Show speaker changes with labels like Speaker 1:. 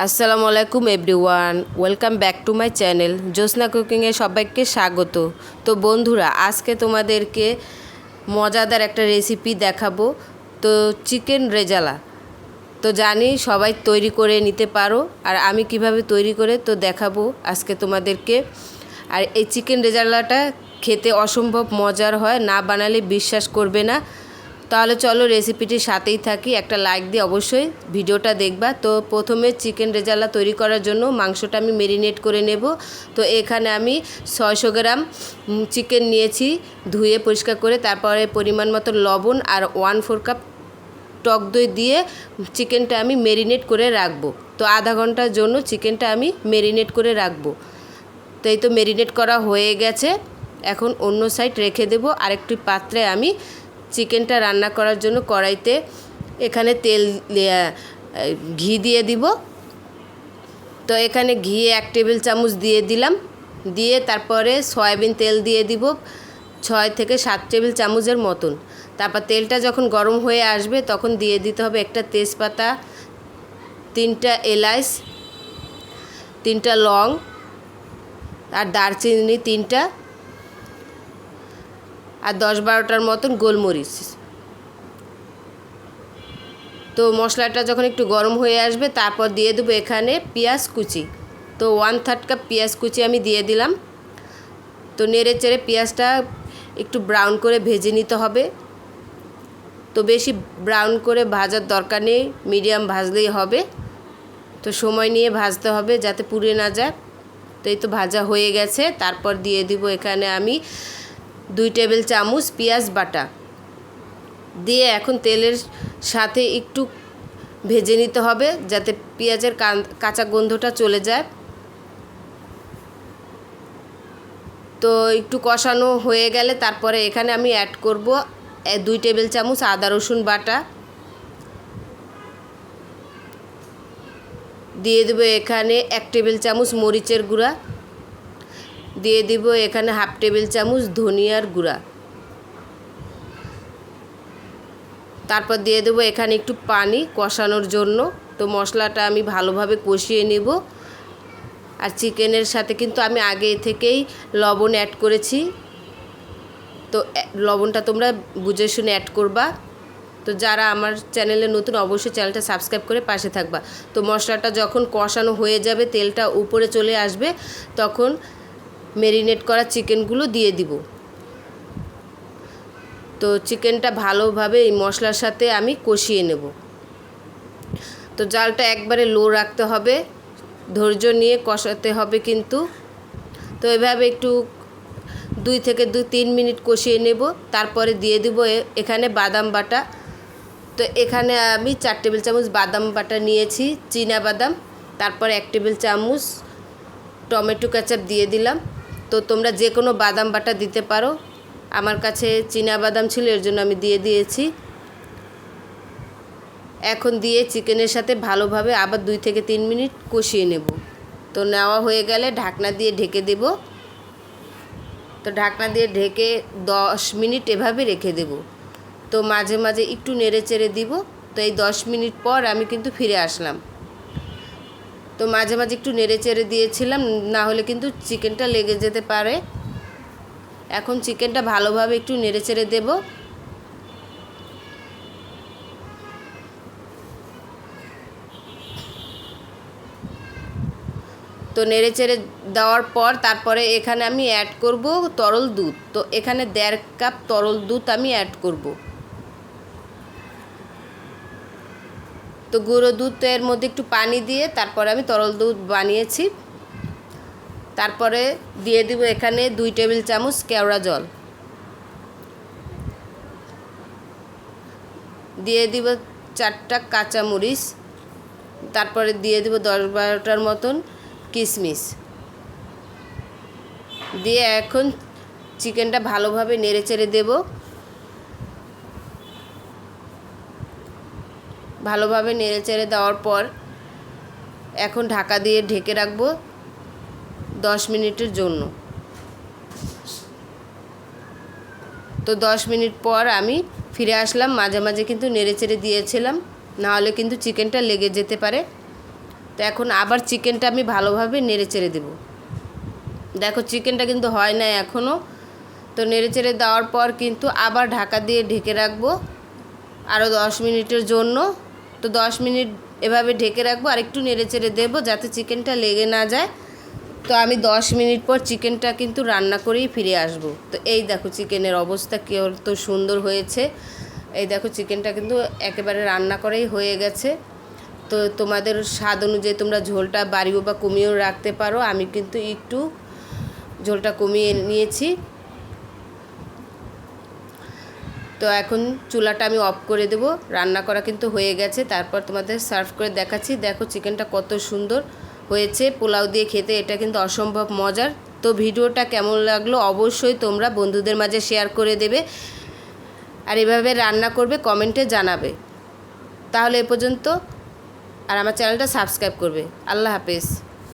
Speaker 1: আসসালামু আলাইকুম everyone, welcome back to my channel, Jyotsna কুকিংয়ে সবাইকে স্বাগত। তো বন্ধুরা, আজকে তোমাদেরকে মজাদার একটা রেসিপি দেখাবো, তো চিকেন রেজালা। তো জানি সবাই তৈরি করে নিতে পারো, আর আমি কীভাবে তৈরি করে, তো দেখাবো আজকে তোমাদেরকে। আর এই চিকেন রেজালাটা খেতে অসম্ভব মজার হয়, না বানালে বিশ্বাস করবে না। তাহলে চলো রেসিপিটির সাথেই থাকি। একটা লাইক দিয়ে অবশ্যই ভিডিওটা দেখবা। তো প্রথমে চিকেন রেজালা তৈরি করার জন্য মাংসটা আমি মেরিনেট করে নেব। তো এখানে আমি ছয়শো গ্রাম চিকেন নিয়েছি ধুয়ে পরিষ্কার করে, তারপরে পরিমাণ মতো লবণ আর ওয়ান ফোর কাপ টক দই দিয়ে চিকেনটা আমি মেরিনেট করে রাখব। তো আধা ঘণ্টার জন্য চিকেনটা আমি মেরিনেট করে রাখব। তো এই তো মেরিনেট করা হয়ে গেছে। এখন অন্য সাইড রেখে দেবো। আরেকটি পাত্রে আমি চিকেনটা রান্না করার জন্য কড়াইতে এখানে তেল ঘি দিয়ে দিব। তো এখানে ঘি এক টেবিল চামচ দিয়ে দিলাম। দিয়ে তারপরে সয়াবিন তেল দিয়ে দিব ছয় থেকে সাত টেবিল চামচের মতন। তারপর তেলটা যখন গরম হয়ে আসবে তখন দিয়ে দিতে হবে একটা তেজপাতা, তিনটা এলাচ তিনটা লং আর দারচিনি তিনটা আর দশ বারোটার মতন গোলমরিচ। তো মশলাটা যখন একটু গরম হয়ে আসবে, তারপর দিয়ে দেবো এখানে পেঁয়াজ কুচি। তো ওয়ান থার্ড কাপ পেঁয়াজ কুচি আমি দিয়ে দিলাম। তো নেড়ে চেড়ে পেঁয়াজটা একটু ব্রাউন করে ভেজে নিতে হবে। তো বেশি ব্রাউন করে ভাজার দরকার নেই মিডিয়াম ভাজলেই হবে। তো সময় নিয়ে ভাজতে হবে যাতে পুড়ে না যায়। তো এই তো ভাজা হয়ে গেছে, তারপর দিয়ে দিব এখানে আমি দুই টেবিল চামচ পেঁয়াজ বাটা। দিয়ে এখন তেলের সাথে একটু ভেজে নিতে হবে যাতে পেঁয়াজের কাঁচা গন্ধটা চলে যায়। তো একটু কষানো হয়ে গেলে তারপরে এখানে আমি অ্যাড করব দুই টেবিল চামচ আদা রসুন বাটা। দিয়ে দেবো এখানে এক টেবিল চামচ মরিচের গুঁড়া। দিয়ে দিব এখানে হাফ টেবিল চামচ ধনিয়ার গুঁড়া। তারপর দিয়ে দেবো এখানে একটু পানি কষানোর জন্য। তো মশলাটা আমি ভালোভাবে কষিয়ে নেব। আর চিকেনের সাথে কিন্তু আমি আগে থেকেই লবণ অ্যাড করেছি। তো লবণটা তোমরা বুঝে শুনে অ্যাড করবা। তো যারা আমার চ্যানেলে নতুন অবশ্যই চ্যানেলটা সাবস্ক্রাইব করে পাশে থাকবা। তো মশলাটা যখন কষানো হয়ে যাবে, তেলটা উপরে চলে আসবে, তখন মেরিনেট করা চিকেনগুলো দিয়ে দিব। তো চিকেনটা ভালোভাবে এই মশলার সাথে আমি কষিয়ে নেব। তো জালটা একবারে লো রাখতে হবে, ধৈর্য নিয়ে কষাতে হবে কিন্তু। তো এভাবে একটু দুই থেকে দুই তিন মিনিট কষিয়ে নেব, তারপরে দিয়ে দিব এখানে বাদাম বাটা। তো এখানে আমি চার টেবিল চামচ বাদাম বাটা নিয়েছি, চীনা বাদাম, তারপর এক টেবিল চামচ টমেটো কেচাপ দিয়ে দিলাম। তো তোমরা যে কোনো বাদাম বাটা দিতে পারো। আমার কাছে চীনা বাদাম ছিল, এর জন্য আমি দিয়ে দিয়েছি। এখন দিয়ে চিকেনের সাথে ভালোভাবে আবার দুই থেকে তিন মিনিট কষিয়ে নেব। তো নেওয়া হয়ে গেলে ঢাকনা দিয়ে ঢেকে দেব। তো ঢাকনা দিয়ে ঢেকে দশ মিনিট এভাবে রেখে দেব। তো মাঝে মাঝে একটু নেড়ে চেড়ে দিব। তো এই দশ মিনিট পর আমি কিন্তু ফিরে আসলাম। তো মাঝে মাঝে একটু নেড়ে চেড়ে দিয়েছিলাম, না হলে কিন্তু চিকেনটা লেগে যেতে পারে। এখন চিকেনটা ভালোভাবে একটু নেড়ে চেড়ে দেব। তো নেড়ে চেড়ে দেওয়ার পর তারপরে এখানে আমি অ্যাড করব তরল দুধ। তো এখানে দেড় কাপ তরল দুধ আমি অ্যাড করব। তো গুঁড়ো দুধ তো এর মধ্যে একটু পানি দিয়ে তারপরে আমি তরল দুধ বানিয়েছি। তারপরে দিয়ে দিব এখানে দুই টেবিল চামচ কেওড়া জল। দিয়ে দিব চারটা কাঁচামরিচ। তারপরে দিয়ে দিব দশ বারোটার মতন কিশমিশ। দিয়ে এখন চিকেনটা ভালোভাবে নেড়ে চেড়ে দেবো। ভালোভাবে নেড়ে চেড়ে দেওয়ার পর এখন ঢাকা দিয়ে ঢেকে রাখব দশ মিনিটের জন্য। তো দশ মিনিট পর আমি ফিরে আসলাম, মাঝে মাঝে কিন্তু নেড়ে চেড়ে দিয়েছিলাম নাহলে কিন্তু চিকেনটা লেগে যেতে পারে। তো এখন আবার চিকেনটা আমি ভালোভাবে নেড়ে চেড়ে দেবো। দেখো চিকেনটা কিন্তু হয় না এখনও তো নেড়ে চেড়ে দেওয়ার পর কিন্তু আবার ঢাকা দিয়ে ঢেকে রাখব আরও দশ মিনিটের জন্য। তো দশ মিনিট এভাবে ঢেকে রাখব আর একটু নেড়ে চেড়ে দেবো যাতে চিকেনটা লেগে না যায়। তো আমি দশ মিনিট পর চিকেনটা কিন্তু রান্না করেই ফিরে আসব। তো এই দেখো চিকেনের অবস্থা কী তো সুন্দর হয়েছে। এই দেখো চিকেনটা কিন্তু একেবারে রান্না করেই হয়ে গেছে। তো তোমাদের স্বাদ অনুযায়ী তোমরা ঝোলটা বাড়িও বা কমিয়েও রাখতে পারো। আমি কিন্তু একটু ঝোলটা কমিয়ে নিয়েছি। তো এখন চুলাটা আমি অফ করে দেবো। রান্না করা কিন্তু হয়ে গেছে। তারপর তোমাদের সার্ভ করে দেখাচ্ছি। দেখো চিকেনটা কত সুন্দর হয়েছে। পোলাও দিয়ে খেতে এটা কিন্তু অসম্ভব মজার। তো ভিডিওটা কেমন লাগল অবশ্যই তোমরা বন্ধুদের মাঝে শেয়ার করে দেবে। আর এভাবে রান্না করবে কমেন্টে জানাবে। তাহলে এ পর্যন্ত। আর আমার চ্যানেলটা সাবস্ক্রাইব করবে। আল্লাহ হাফেজ।